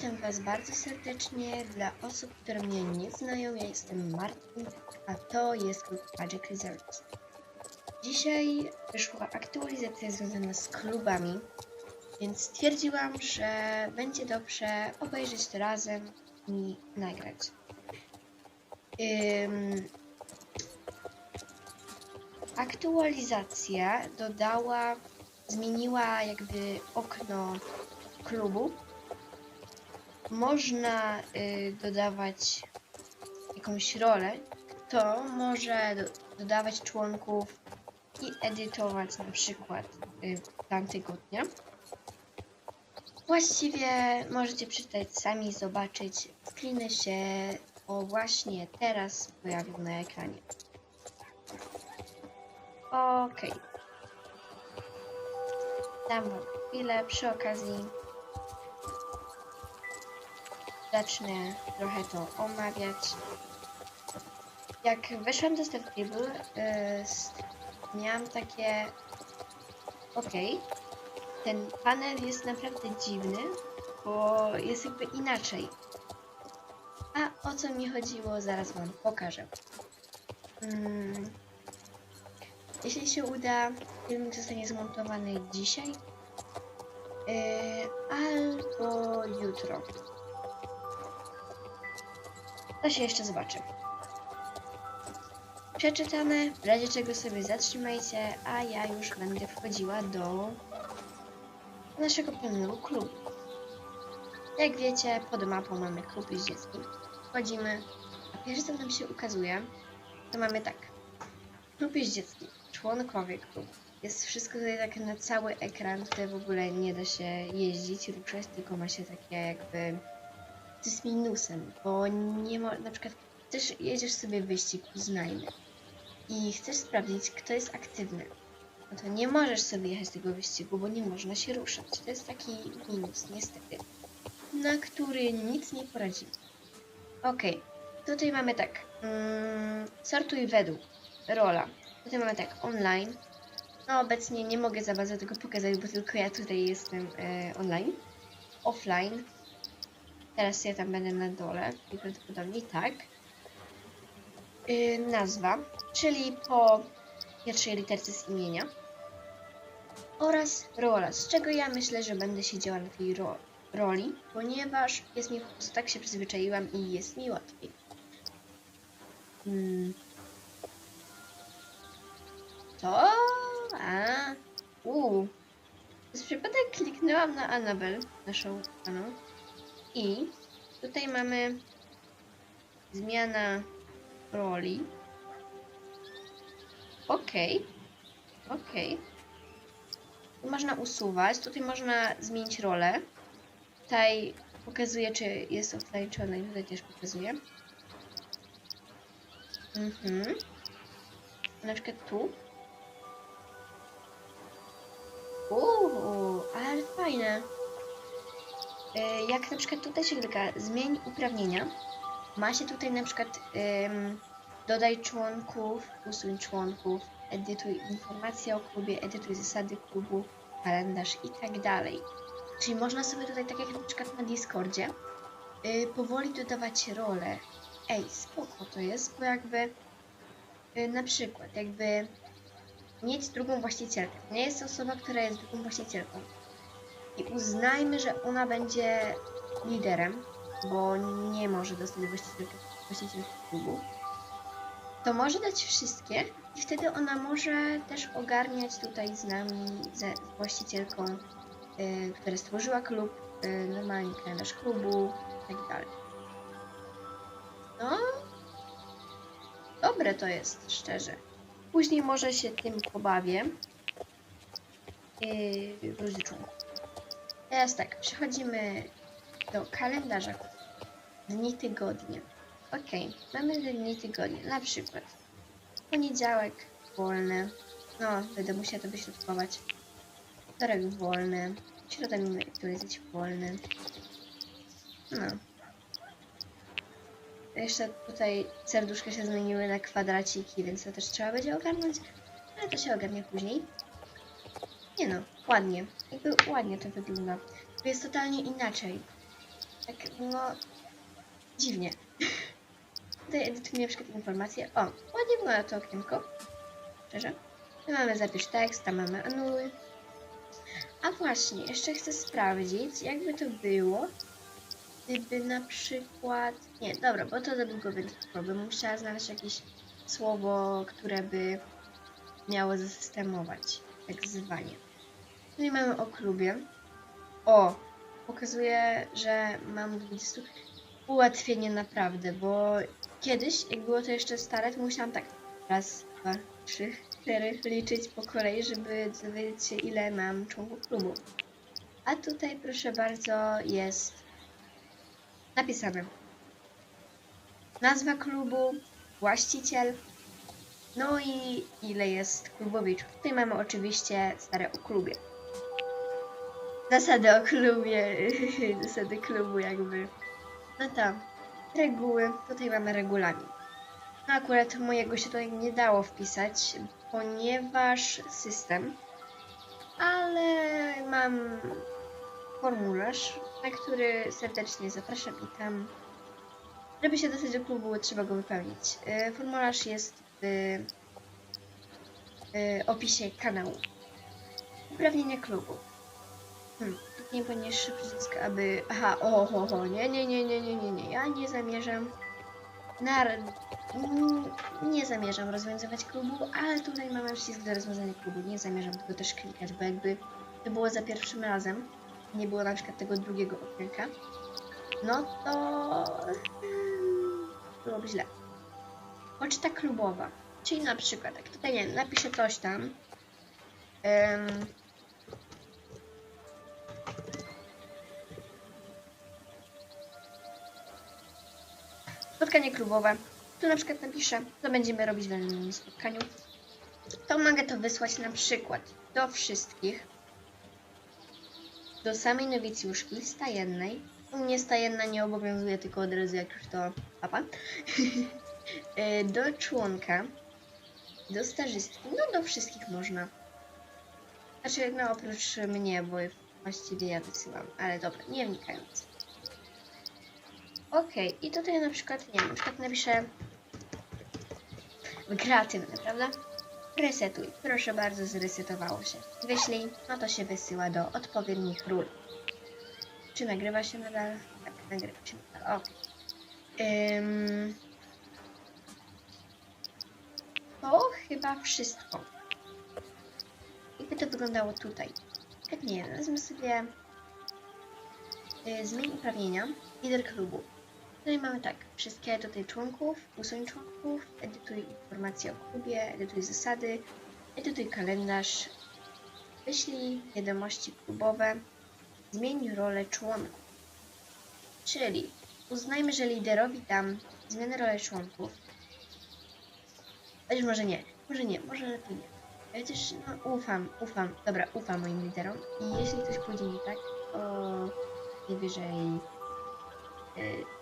witam Was bardzo serdecznie. Dla osób, które mnie nie znają, ja jestem Martin, a to jest klub Magic Reserves. Dzisiaj wyszła aktualizacja związana z klubami, więc stwierdziłam, że będzie dobrze obejrzeć to razem i nagrać. Aktualizacja dodała, zmieniła jakby okno klubu można y, dodawać jakąś rolę, kto może do, dodawać członków i edytować na przykład y, plan tygodnia. Właściwie możecie przeczytać sami zobaczyć. Screeny się o właśnie teraz pojawił na ekranie. Okej. Dam wam chwilę przy okazji zacznę trochę to omawiać. Jak weszłam do Step Table, yy, miałam takie ok, ten panel jest naprawdę dziwny, bo jest jakby inaczej. A o co mi chodziło, zaraz wam pokażę. Mm. Jeśli się uda, filmik zostanie zmontowany dzisiaj yy, albo jutro. To się jeszcze zobaczy. Przeczytane, w razie czego sobie zatrzymajcie, a ja już będę wchodziła do naszego panelu klubu. Jak wiecie, pod mapą mamy klub z dzieckiem. Wchodzimy, a pierwsze co nam się ukazuje, to mamy tak. Klub z dzieckiem, członkowie klubu. Jest wszystko tutaj tak na cały ekran, tutaj w ogóle nie da się jeździć, ruszać, tylko ma się takie jakby to jest minusem, bo nie ma, na przykład też jedziesz sobie wyścig uznajmy i chcesz sprawdzić, kto jest aktywny, no to nie możesz sobie jechać tego wyścigu, bo nie można się ruszać. To jest taki minus, niestety, na który nic nie poradzimy. Okej, tutaj mamy tak, mm, sortuj według, rola. Tutaj mamy tak, online. No obecnie nie mogę za bardzo tego pokazać, bo tylko ja tutaj jestem e, online. Offline, Teraz ja tam będę na dole i prawdopodobnie tak. Yy, nazwa, czyli po pierwszej literce z imienia. Oraz rola, z czego ja myślę, że będę siedziała na tej ro roli, ponieważ jest mi po prostu tak się przyzwyczaiłam i jest mi łatwiej. Hmm. To? A. Uuu. Z przypadek kliknęłam na Annabel, naszą paną. I tutaj mamy zmiana roli. Ok. Ok. Tu można usuwać. Tutaj można zmienić rolę. Tutaj pokazuje, czy jest czy online. Tutaj też pokazuje. Mhm. Na przykład tu. Uuu, ale fajne. E, jak na przykład tutaj się klika zmień uprawnienia, ma się tutaj na przykład dodaj członków, usuń członków, edytuj informacje o klubie, edytuj zasady klubu, kalendarz i tak dalej. Czyli można sobie tutaj, tak jak na przykład na Discordzie, yy, powoli dodawać role. Ej, spoko to jest, bo jakby yy, na przykład jakby mieć drugą właścicielkę. Nie jest to osoba, która jest drugą właścicielką i uznajmy, że ona będzie liderem, bo nie może dostać właścicielki, właścicielki klubu, to może dać wszystkie i wtedy ona może też ogarniać tutaj z nami, ze właścicielką, y, która stworzyła klub, y, normalnie kalendarz klubu i tak dalej. No, dobre to jest, szczerze. Później może się tym pobawię. Yy, różnych członków. Teraz tak, przechodzimy do kalendarza. Dni tygodnia. Ok, mamy dni tygodnia. Na przykład poniedziałek wolny. No, będę musiała to wyśrodkować. Wtorek wolny. Środa mamy aktualizować wolny. No. Jeszcze tutaj serduszka się zmieniły na kwadraciki, więc to też trzeba będzie ogarnąć. Ale to się ogarnia później. Nie no, ładnie. Jakby ładnie to wygląda. To jest totalnie inaczej. Tak, no... Dziwnie. Tutaj edytuję na przykład informacje. O, ładnie wygląda to okienko. Szczerze. Tu mamy zapisz tekst, tam mamy anuluj. A właśnie, jeszcze chcę sprawdzić, jakby to było, gdyby na przykład... Nie, dobra, bo to za długo będzie problem. Musiała znaleźć jakieś słowo, które by miało zasystemować tak zwanie. Tutaj mamy o klubie. O, pokazuje, że mam 20 ułatwienie naprawdę, bo kiedyś, jak było to jeszcze stare, to musiałam tak raz, dwa, trzy, cztery liczyć po kolei, żeby dowiedzieć się, ile mam członków klubu. A tutaj, proszę bardzo, jest napisane nazwa klubu, właściciel, no i ile jest klubowiczów. Tutaj mamy oczywiście stare o klubie. Zasady o klubie, zasady klubu jakby. No to, reguły, tutaj mamy regulamin. No akurat mojego się tutaj nie dało wpisać, ponieważ system, ale mam formularz, na który serdecznie zapraszam i tam, żeby się dostać do klubu, trzeba go wypełnić. Y, Formularz jest w y, opisie kanału. Uprawnienia klubu. Hmm, nie ponieś przycisk, aby... Aha, o, ho, ho, nie, nie, nie, nie, nie, nie, nie, ja nie zamierzam... Na... Nie zamierzam rozwiązywać klubu, ale tutaj mamy przycisk do rozwiązania klubu. Nie zamierzam tego też klikać, bo jakby to było za pierwszym razem, nie było na przykład tego drugiego okienka, no to byłoby źle. Poczta klubowa, czyli na przykład, jak tutaj nie napiszę coś tam, em, spotkanie klubowe. Tu na przykład napiszę, co będziemy robić w danym spotkaniu. To mogę to wysłać na przykład do wszystkich, do samej nowicjuszki stajennej. U mnie stajenna nie obowiązuje, tylko od razu jak już to papa. Y, do członka, do stażystki, no do wszystkich można. Znaczy, no oprócz mnie, bo właściwie ja wysyłam, ale dobra, nie wnikając. Okej, i tutaj na przykład, nie wiem, na przykład napiszę kreatywne, prawda? Resetuj. Proszę bardzo, zresetowało się. Wyślij, no to się wysyła do odpowiednich ról. Czy nagrywa się nadal? Tak, nagrywa się nadal. Ok. Ym... To chyba wszystko. Jakby to wyglądało tutaj. Jak nie wezmę sobie y, zmień uprawnienia, lider klubu. Tutaj mamy tak, wszystkie tutaj członków, usuń członków, edytuj informacje o klubie, edytuj zasady, edytuj kalendarz, wyślij wiadomości klubowe, zmień rolę członków. Czyli uznajmy, że liderowi dam zmianę rolę członków. Chociaż może nie, może nie, może lepiej nie. Chociaż no, ufam, ufam, dobra, ufam moim liderom i jeśli coś pójdzie nie tak, to najwyżej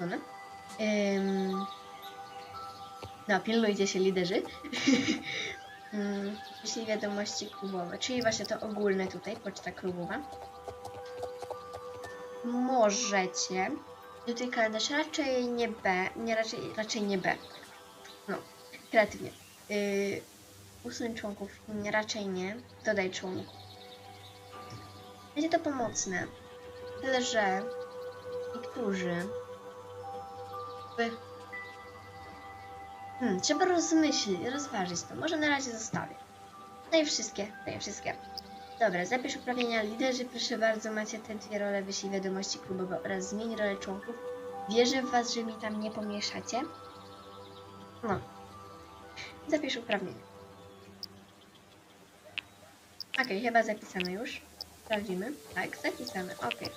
one. Ym, no, pilnujcie się liderzy. Jeśli wiadomości klubowe, czyli właśnie to ogólne tutaj, poczta klubowa. Możecie tutaj kalendarz raczej nie B, nie raczej, raczej nie B. No, kreatywnie. Yy, usuń członków, raczej nie. Dodaj członków. Będzie to pomocne. Tyle, że niektórzy. Hmm, trzeba rozmyślić, rozważyć to. Może na razie zostawię. No i wszystkie, no i wszystkie. Dobra, zapisz uprawnienia liderzy. Proszę bardzo, macie te dwie role, wyślij wiadomości klubowe oraz zmień rolę członków. Wierzę w Was, że mi tam nie pomieszacie. No. Zapisz uprawnienia. Okej, chyba zapisane już. Sprawdzimy. Tak, zapisane. Okej.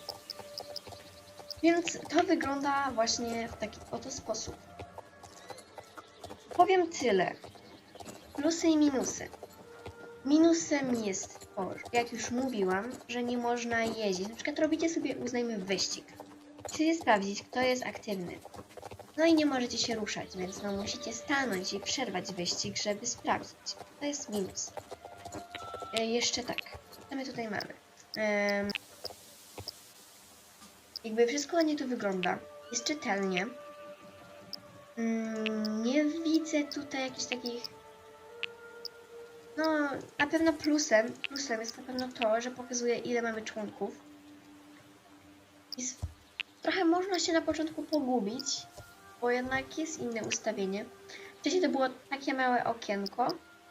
Więc to wygląda właśnie w taki oto sposób. Powiem tyle. Plusy i minusy. Minusem jest to, jak już mówiłam, że nie można jeździć. Na przykład robicie sobie, uznajmy, wyścig. Chcecie sprawdzić, kto jest aktywny. No i nie możecie się ruszać, więc no musicie stanąć i przerwać wyścig, żeby sprawdzić. To jest minus. E, jeszcze tak. Co my tutaj mamy? Em, Jakby wszystko ładnie tu wygląda. Jest czytelnie. Mm, nie widzę tutaj jakichś takich. No, na pewno plusem, plusem jest na pewno to, że pokazuje ile mamy członków. Jest, trochę można się na początku pogubić, bo jednak jest inne ustawienie. Wcześniej to było takie małe okienko,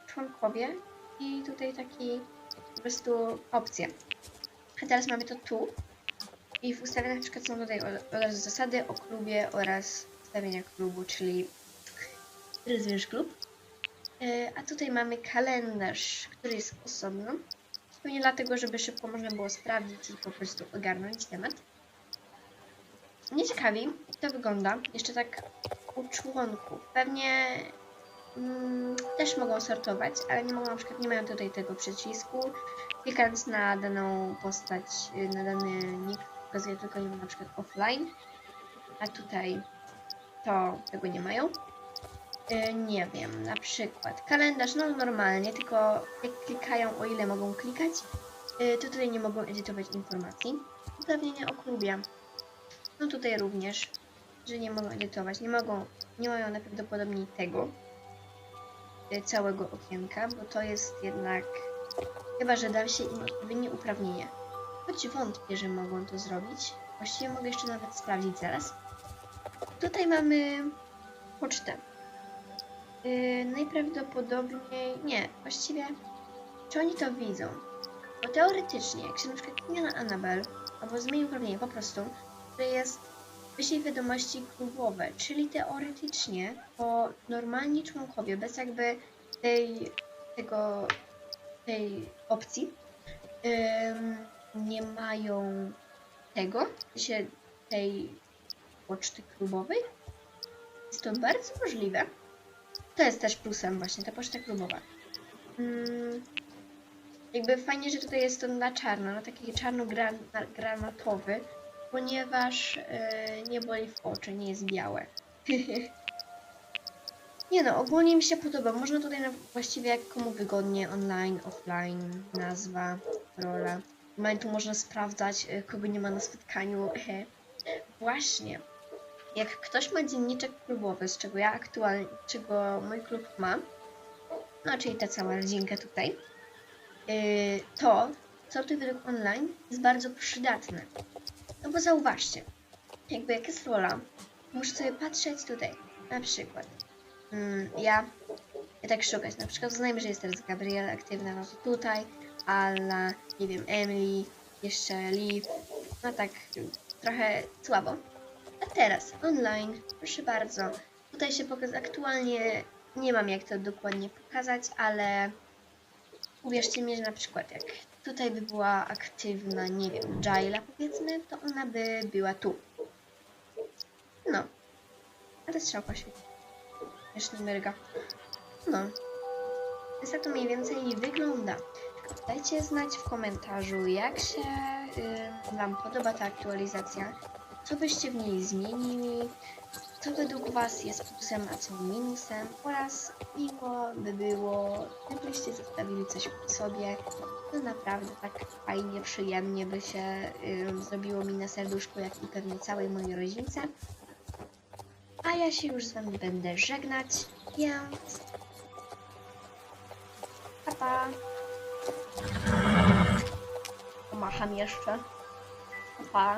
członkowie i tutaj taki po prostu opcje. A teraz mamy to tu. I w ustawieniach na przykład są tutaj oraz zasady o klubie oraz ustawienia klubu, czyli rozwiąż klub. E, A tutaj mamy kalendarz, który jest osobno. Pewnie dlatego, żeby szybko można było sprawdzić i po prostu ogarnąć temat. Mnie ciekawi, jak to wygląda. Jeszcze tak u członków. Pewnie mm, też mogą sortować, ale nie mogą na przykład, nie mają tutaj tego przycisku. Klikając na daną postać, na dany nick, pokazuje tylko im na przykład offline, a tutaj to tego nie mają. Y, Nie wiem, na przykład kalendarz, no normalnie, tylko jak klikają, o ile mogą klikać, y, to tutaj nie mogą edytować informacji. Uprawnienia o no tutaj również, że nie mogą edytować, nie mogą, nie mają najprawdopodobniej tego y, całego okienka, bo to jest jednak, chyba że da się im odpowiednie uprawnienie. Choć wątpię, że mogą to zrobić. Właściwie mogę jeszcze nawet sprawdzić zaraz. Tutaj mamy pocztę. Yy, najprawdopodobniej nie, właściwie czy oni to widzą? Bo teoretycznie, jak się na przykład na Annabel, albo zmieni uprawnienie po prostu, to jest wyślij wiadomości klubowe, czyli teoretycznie to normalni członkowie, bez jakby tej, tego, tej opcji, ym, nie mają tego, sensie tej poczty klubowej. Jest to bardzo możliwe. To jest też plusem właśnie, ta poczta klubowa. Mm, jakby fajnie, że tutaj jest to na czarno, na taki czarno-granatowy, ponieważ yy, nie boli w oczy, nie jest białe. nie no, ogólnie mi się podoba. Można tutaj na, właściwie jak komu wygodnie, online, offline, nazwa, rola. Normalnie tu można sprawdzać, y, kogo nie ma na spotkaniu. Właśnie. Jak ktoś ma dzienniczek klubowy, z czego ja aktualnie, czego mój klub ma, no czyli ta cała rodzinka tutaj, yy, to sorty według online jest bardzo przydatne. No bo zauważcie, jakby jak jest rola, muszę sobie patrzeć tutaj, na przykład. Mm, ja, ja tak szukać, na przykład uznajmy, że jest teraz Gabriela aktywna, no to tutaj, Alla, nie wiem, Emily, jeszcze Liv, no tak trochę słabo. A teraz online, proszę bardzo. Tutaj się pokazuje aktualnie, nie mam jak to dokładnie pokazać, ale uwierzcie mi, że na przykład jak tutaj by była aktywna, nie wiem, Jaila powiedzmy, to ona by była tu. No. Ale strzałka się. Jeszcze nie mryga. No. Więc tak to mniej więcej wygląda. Dajcie znać w komentarzu, jak się y, Wam podoba ta aktualizacja, co byście w niej zmienili, co według Was jest plusem, a co minusem? Oraz miło by było, gdybyście zostawili coś po sobie, to naprawdę tak fajnie, przyjemnie by się y, zrobiło mi na serduszku, jak i pewnie całej mojej rodzince. A ja się już z Wami będę żegnać, więc... Pa, pa! Pomacham jeszcze. Pa.